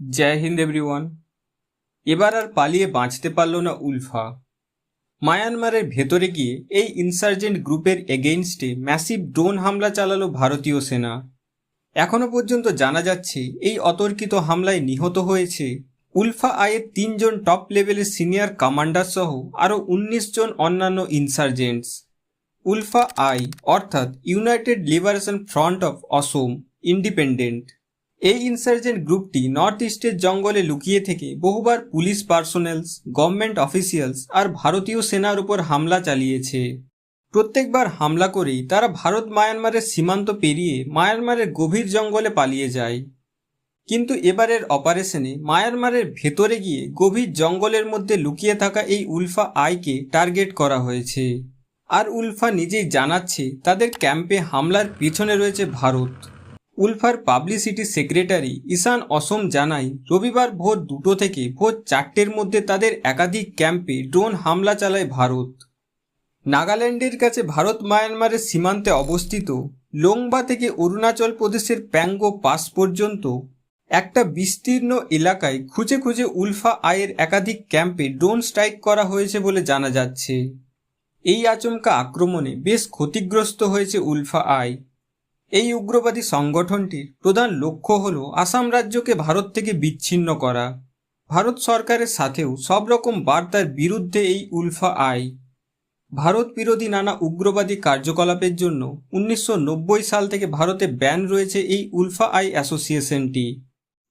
জয় Hind everyone এবার আর পালিয়ে বাঁচতে পারল না উলফা। মায়ানমারের ভেতরে গিয়ে এই ইনসার্জেন্ট গ্রুপের এগেইনস্টে ম্যাসিভ ড্রোন হামলা চালালো ভারতীয় সেনা। এখনও পর্যন্ত জানা যাচ্ছে এই অতর্কিত হামলায় নিহত হয়েছে উলফা আয়ের তিনজন টপ লেভেলের সিনিয়র কমান্ডার সহ আরও উনিশ জন অন্যান্য ইনসার্জেন্টস উলফা আই, অর্থাৎ united liberation front of Asom independent এই ইনসার্জেন্ট গ্রুপটি নর্থ ইস্টের জঙ্গলে লুকিয়ে থেকে বহুবার পুলিশ পার্সোনেলস গভর্নমেন্ট অফিসিয়ালস আর ভারতীয় সেনার উপর হামলা চালিয়েছে। প্রত্যেকবার হামলা করেই তারা ভারত মায়ানমারের সীমান্ত পেরিয়ে মায়ানমারের গভীর জঙ্গলে পালিয়ে যায়। কিন্তু এবারের অপারেশনে মায়ানমারের ভেতরে গিয়ে গভীর জঙ্গলের মধ্যে লুকিয়ে থাকা এই উলফা আইকে টার্গেট করা হয়েছে। আর উলফা নিজেই জানাচ্ছে তাদের ক্যাম্পে হামলার পিছনে রয়েছে ভারত। উলফার পাবলিসিটি সেক্রেটারি ঈশান অসম জানায়, রবিবার ভোর দুটো থেকে ভোর চারটের মধ্যে তাদের একাধিক ক্যাম্পে ড্রোন হামলা চালায় ভারত। নাগাল্যান্ডের কাছে ভারত মায়ানমারের সীমান্তে অবস্থিত লোংবা থেকে অরুণাচল প্রদেশের প্যাঙ্গো পাস পর্যন্ত একটা বিস্তীর্ণ এলাকায় খুঁজে খুঁজে উলফা আয়ের একাধিক ক্যাম্পে ড্রোন স্ট্রাইক করা হয়েছে বলে জানা যাচ্ছে। এই আচমকা আক্রমণে বেশ ক্ষতিগ্রস্ত হয়েছে উলফা আই। এই উগ্রবাদী সংগঠনটির প্রধান লক্ষ্য হল আসাম রাজ্যকে ভারত থেকে বিচ্ছিন্ন করা। ভারত সরকারের সাথেও সব রকম বার্তার বিরুদ্ধে এই উলফা আই। ভারত বিরোধী নানা উগ্রবাদী কার্যকলাপের জন্য উনিশশো নব্বই সাল থেকে ভারতে ব্যান রয়েছে এই উলফা আই অ্যাসোসিয়েশনটি।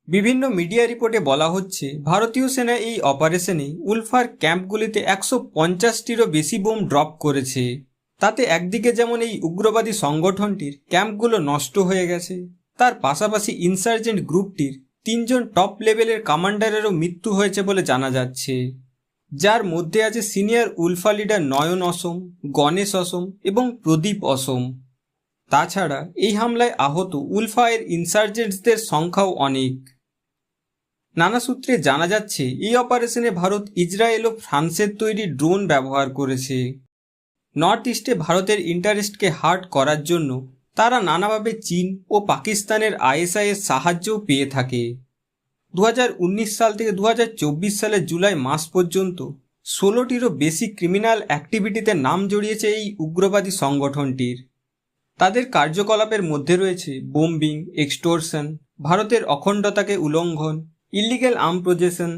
বিভিন্ন মিডিয়া রিপোর্টে বলা হচ্ছে, ভারতীয় সেনা এই অপারেশনে উলফার ক্যাম্পগুলিতে একশো পঞ্চাশটিরও বেশি বোম ড্রপ করেছে। তাতে একদিকে যেমন এই উগ্রবাদী সংগঠনটির ক্যাম্পগুলো নষ্ট হয়ে গেছে, তার পাশাপাশি ইনসার্জেন্ট গ্রুপটির তিনজন টপ লেভেলের কমান্ডারেরও মৃত্যু হয়েছে বলে জানা যাচ্ছে। যার মধ্যে আছে সিনিয়র উলফা লিডার নয়ন অসম, গণেশ অসম এবং প্রদীপ অসম। তাছাড়া এই হামলায় আহত উলফায়ের ইনসার্জেন্টসদের সংখ্যাও অনেক। নানা সূত্রে জানা যাচ্ছে, এই অপারেশনে ভারত, ইসরায়েল ও ফ্রান্সের তৈরি ড্রোন ব্যবহার করেছে। নর্থ ইস্টে ভারতের ইন্টারেস্টকে হার্ট করার জন্য তারা নানাভাবে চীন ও পাকিস্তানের আইএসআইয়ের সাহায্যও পেয়ে থাকে। দু হাজার উনিশ সাল থেকে দু হাজার চব্বিশ সালের জুলাই মাস পর্যন্ত ষোলোটিরও বেশি ক্রিমিনাল অ্যাক্টিভিটিতে নাম জড়িয়েছে এই উগ্রবাদী সংগঠনটির। তাদের কার্যকলাপের মধ্যে রয়েছে বোম্বিং এক্সটোরশন ভারতের অখণ্ডতাকে উল্লঙ্ঘন ইলিগেল আর্ম প্রজেশন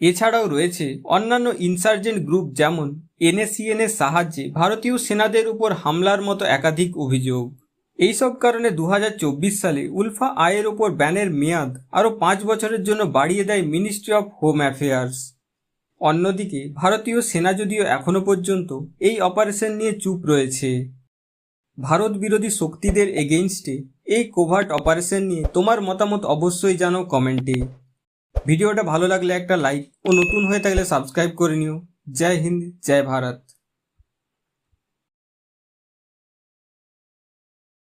এছাড়াও রয়েছে অন্যান্য ইনসার্জেন্ট গ্রুপ যেমন এনএসিএন এর সাহায্যে ভারতীয় সেনাদের উপর হামলার মতো একাধিক অভিযোগ। এইসব কারণে দু হাজার চব্বিশ সালে উলফা আয়ের ওপর ব্যানের মেয়াদ আরও পাঁচ বছরের জন্য বাড়িয়ে দেয় মিনিস্ট্রি অফ হোম অ্যাফেয়ার্স অন্যদিকে, ভারতীয় সেনা যদিও এখনও পর্যন্ত এই অপারেশন নিয়ে চুপ রয়েছে। ভারত বিরোধী শক্তিদের এগেইনস্টে এই কোভার্ট অপারেশন নিয়ে তোমার মতামত অবশ্যই জানাও কমেন্টে। ভিডিওটা ভালো লাগলে একটা লাইক ও নতুন হয়ে থাকলে সাবস্ক্রাইব করে নিও। জয় হিন্দ জয় ভারত